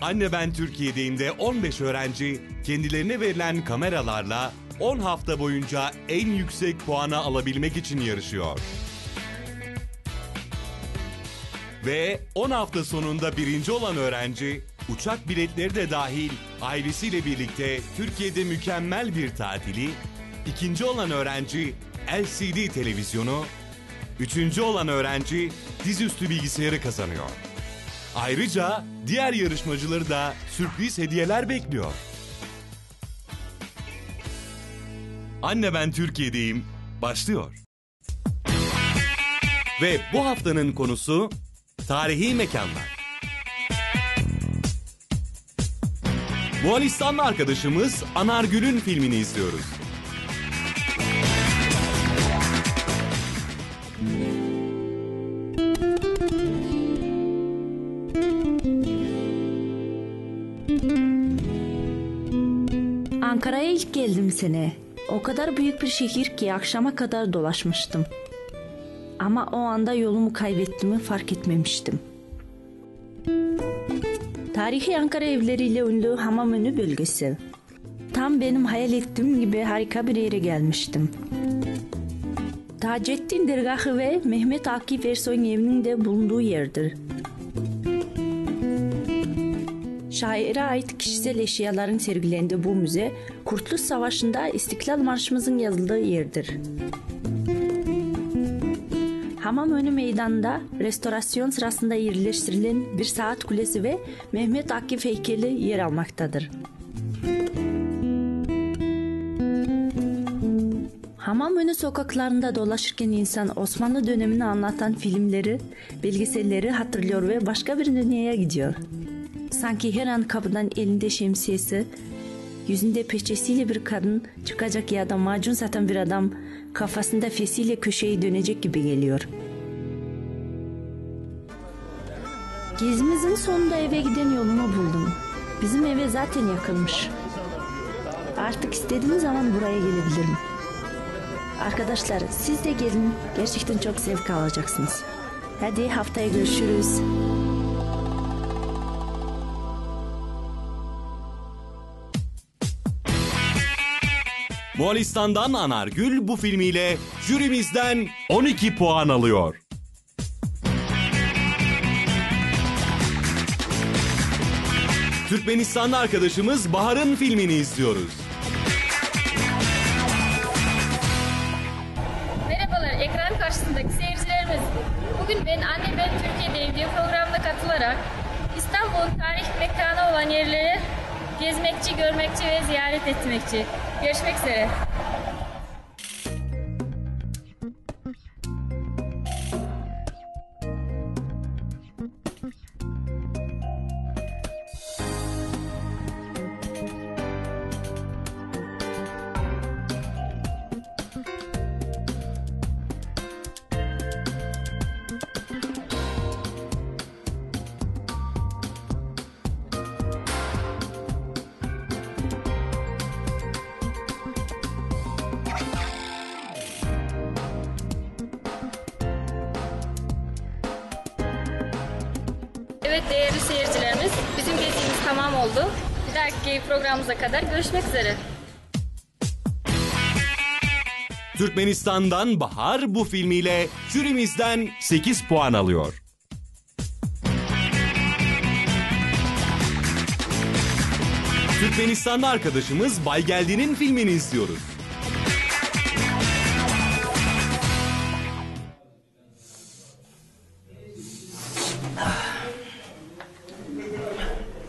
Anne Ben Türkiye'deyim de 15 öğrenci kendilerine verilen kameralarla 10 hafta boyunca en yüksek puanı alabilmek için yarışıyor. Ve 10 hafta sonunda birinci olan öğrenci uçak biletleri de dahil ailesiyle birlikte Türkiye'de mükemmel bir tatili, ikinci olan öğrenci LCD televizyonu, üçüncü olan öğrenci dizüstü bilgisayarı kazanıyor. Ayrıca diğer yarışmacıları da sürpriz hediyeler bekliyor. Anne ben Türkiye'deyim başlıyor. Ve bu haftanın konusu tarihi mekanlar. Moğolistanlı arkadaşımız Anargül'ün filmini izliyoruz. Ankara'ya ilk geldim sene. O kadar büyük bir şehir ki akşama kadar dolaşmıştım. Ama o anda yolumu kaybettiğimi fark etmemiştim. Tarihi Ankara evleriyle ünlü Hamamönü bölgesi. Tam benim hayal ettiğim gibi harika bir yere gelmiştim. Taceddin Dergahı ve Mehmet Akif Ersoy'un evinin de bulunduğu yerdir. Şaire ait kişisel eşyaların sergilendiği bu müze, Kurtuluş Savaşı'nda İstiklal Marşımızın yazıldığı yerdir. Hamamönü Meydanı'nda restorasyon sırasında yerleştirilen bir saat kulesi ve Mehmet Akif heykeli yer almaktadır. Hamamönü sokaklarında dolaşırken insan Osmanlı dönemini anlatan filmleri, belgeselleri hatırlıyor ve başka bir dünyaya gidiyor. Sanki her an kapıdan elinde şemsiyesi, yüzünde peçesiyle bir kadın çıkacak ya da macun satan bir adam kafasında fesiyle köşeyi dönecek gibi geliyor. Gezimizin sonunda eve giden yolumu buldum. Bizim eve zaten yakınmış. Artık istediğim zaman buraya gelebilirim. Arkadaşlar siz de gelin. Gerçekten çok zevk alacaksınız. Hadi haftaya görüşürüz. Moğolistan'dan Anargül bu filmiyle jürimizden 12 puan alıyor. Türkmenistanlı arkadaşımız Bahar'ın filmini izliyoruz. Merhabalar ekran karşısındaki seyircilerimiz. Bugün ben Anne Ben Türkiye'deyim diye programına katılarak İstanbul'un tarih mekanı olan yerleri gezmekçi, görmekçi ve ziyaret etmekçi. Görüşmek üzere. Evet değerli seyircilerimiz, bizim gezimiz tamam oldu. Bir dahaki programımıza kadar görüşmek üzere. Türkmenistan'dan Bahar bu filmiyle jürimizden 8 puan alıyor. Türkmenistanlı arkadaşımız Bay Geldi'nin filmini izliyoruz.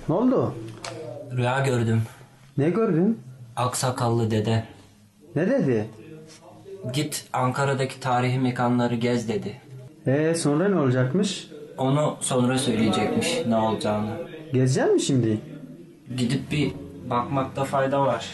Ne oldu? Rüya gördüm. Ne gördün? Aksakallı dede. Ne dedi? Git Ankara'daki tarihi mekanları gez dedi. Ee sonra ne olacakmış? Onu sonra söyleyecekmiş ne olacağını. Gezecek mi şimdi? Gidip bir bakmakta fayda var.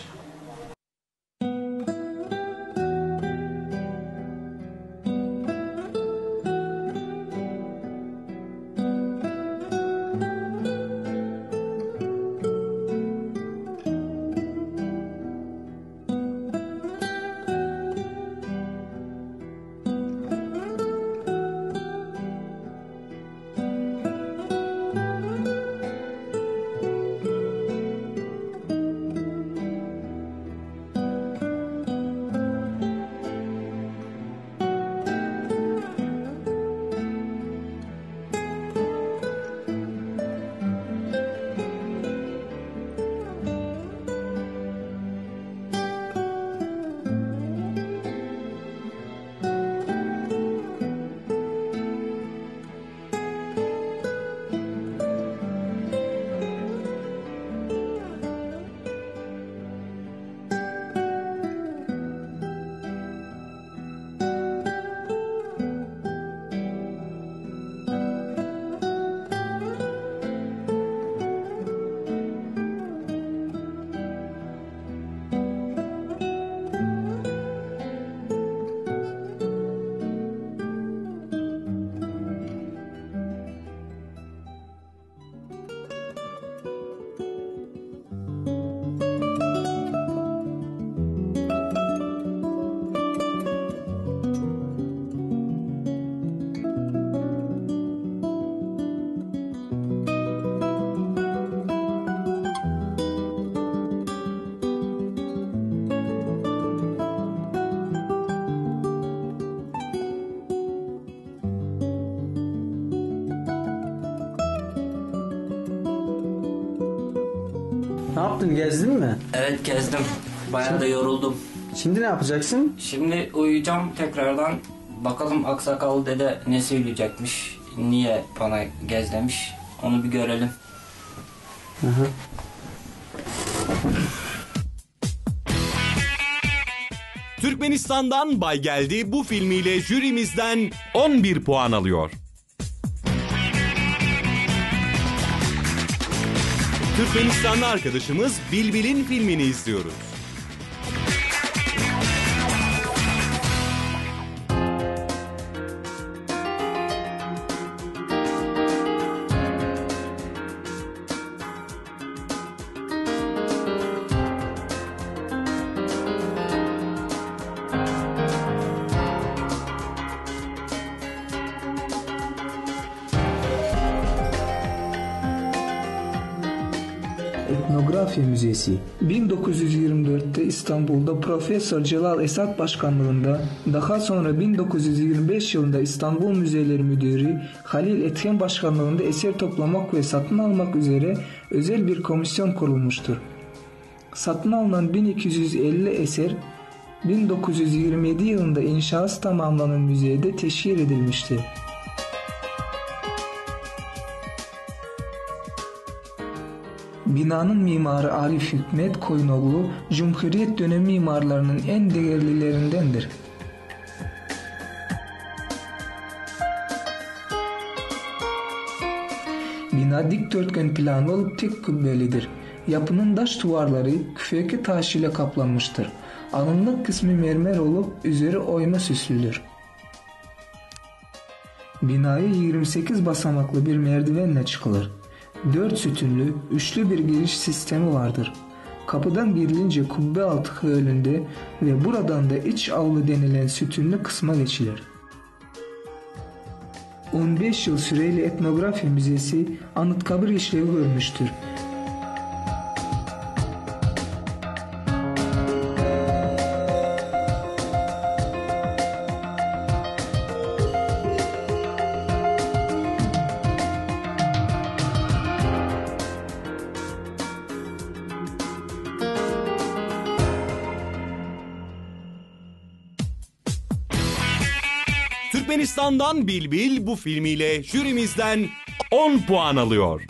Ne yaptın gezdin mi? Evet gezdim. Bayağı da yoruldum. Şimdi ne yapacaksın? Şimdi uyuyacağım tekrardan. Bakalım aksakallı dede ne söyleyecekmiş. Niye bana gez demiş. Onu bir görelim. Türkmenistan'dan Bay Geldi bu filmiyle jürimizden 11 puan alıyor. Türkmenistanlı arkadaşımız Bilbil'in filmini izliyoruz. Etnografya Müzesi 1924'te İstanbul'da Profesör Celal Esat başkanlığında daha sonra 1925 yılında İstanbul Müzeleri Müdürü Halil Etken başkanlığında eser toplamak ve satın almak üzere özel bir komisyon kurulmuştur. Satın alınan 1250 eser 1927 yılında inşası tamamlanan müzeyde teşhir edilmiştir. Binanın mimarı Arif Hikmet Koyunoğlu, Cumhuriyet dönemi mimarlarının en değerlilerindendir. Bina dikdörtgen planlı olup tek kubbelidir. Yapının taş duvarları küfeki taş ile kaplanmıştır. Alınlık kısmı mermer olup üzeri oyma süslüdür. Binaya 28 basamaklı bir merdivenle çıkılır. 4 sütunlu, üçlü bir giriş sistemi vardır. Kapıdan girilince kubbe altı hölünde ve buradan da iç avlu denilen sütunlu kısma geçilir. 15 yıl süreyle etnografya müzesi Anıtkabir işlevi görmüştür. Türkmenistan'dan Bilbil bu filmiyle jürimizden 10 puan alıyor.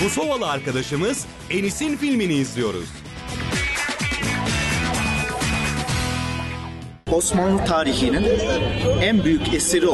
Kosovalı arkadaşımız Enis'in filmini izliyoruz. Osmanlı tarihinin en büyük eseri